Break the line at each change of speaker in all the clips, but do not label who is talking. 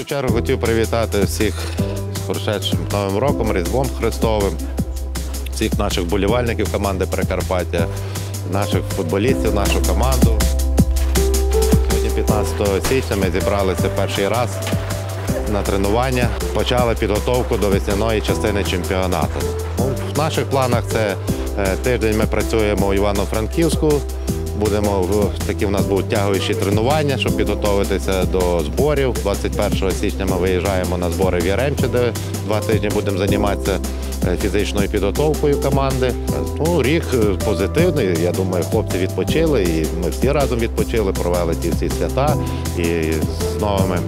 першу чергу хотів привітати всіх з прошедшим Новим роком, Різдвом Христовим, всіх наших болівальників команди Прикарпаття, наших футболістів, нашу команду. Сьогодні, 15 січня, ми зібралися перший раз на тренування. Почали підготовку до весняної частини чемпіонату. Ну, в наших планах це е, тиждень ми працюємо у Івано-Франківську. Будемо такі в нас будуть тягуючі тренування, щоб підготуватися до зборів. 21 січня ми виїжджаємо на збори в Яремче, де два тижні будемо займатися е, фізичною підготовкою команди. Ну, рік е, позитивний. Я думаю, хлопці відпочили, і ми всі разом відпочили, провели ті всі свята і з новими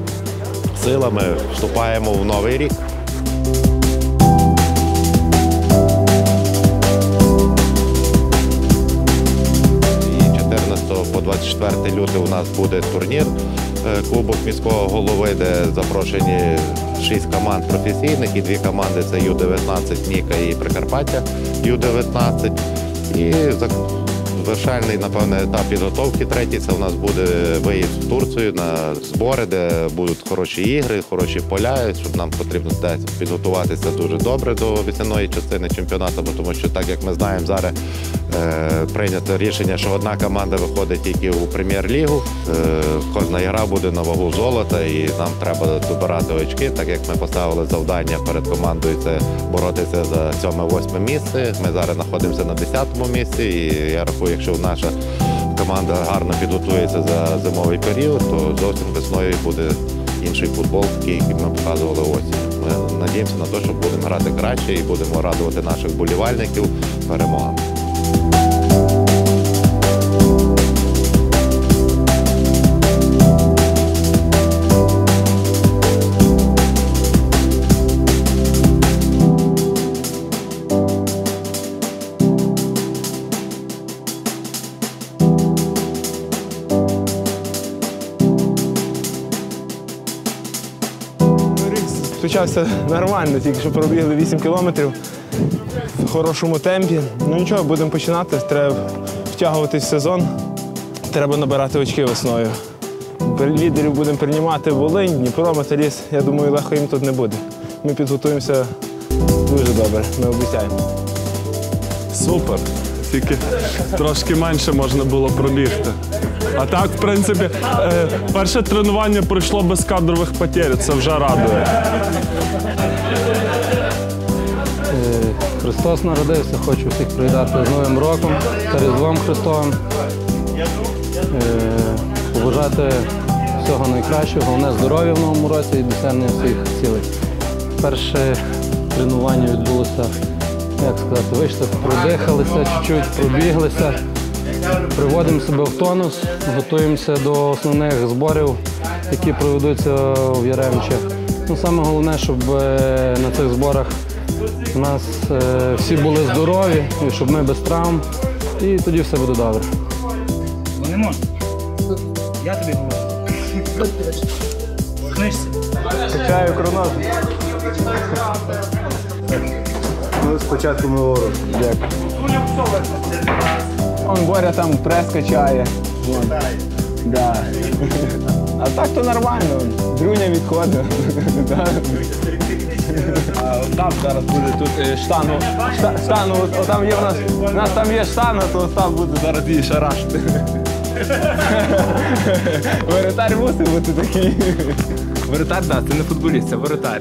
силами вступаємо в новий рік. 24 у нас буде турнір е, Кубок міського голови, де запрошені 6 команд професійних і дві команди це Ю-19 Ніка і Прикарпаття Ю-19. І за- завершальний, напевне, етап підготовки третій це у нас буде виїзд в Турцію на збори, де будуть хороші ігри, хороші поля, щоб нам потрібно підготуватися дуже добре до весняної частини чемпіонату, тому що так як ми знаємо, зараз прийнято рішення, що одна команда виходить тільки у прем'єр-лігу. Е, кожна гра буде на вагу золота, і нам треба добирати очки, так як ми поставили завдання перед командою це боротися за 7-8 місце. Ми зараз знаходимося на 10-му місці, і я рахую, якщо наша команда гарно підготується за зимовий період, то зовсім весною буде інший футбол, який ми показували осінь. Ми надіємося на те, що будемо грати краще і будемо радувати наших болівальників перемогами.
Рік почався нормально, тільки що пробігли 8 кілометрів в хорошому темпі. Ну нічого, будемо починати. Треба втягуватись в сезон. Треба набирати очки весною. Лідерів будемо приймати Волинь, Дніпро, Металіст. Я думаю, легко їм тут не буде. Ми підготуємося дуже добре, ми обіцяємо.
Супер. Тільки трошки менше можна було пробігти. А так, в принципі, е, перше тренування пройшло без кадрових потерь, це вже радує.
Е, Христос народився, хочу всіх привітати з Новим роком та Різдвом Христовим. Е, Побажати всього найкращого, головне здоров'я в новому році і досягнення всіх цілей. Перше тренування відбулося, як сказати, вийшли, продихалися, чуть-чуть пробіглися, приводимо себе в тонус, готуємося до основних зборів, які проведуться в Яремче. Ну, саме головне, щоб е, на цих зборах у нас е, всі були здорові, і щоб ми без травм, і тоді все буде добре.
Бо не можна. Я тобі говорю. В книжці.
Качаю кронос.
Ну, спочатку ми ворог.
Он Боря там прес качає. Вон. Да. А так то нормально. Друня відходить. Да. Остап зараз буде тут е, штангу. Шта- от- от там є в нас. У нас там є штанга, то Остап буде зараз її шарашити. Воротар мусить бути такий. Воротар, так, це не футболіст, це воротар.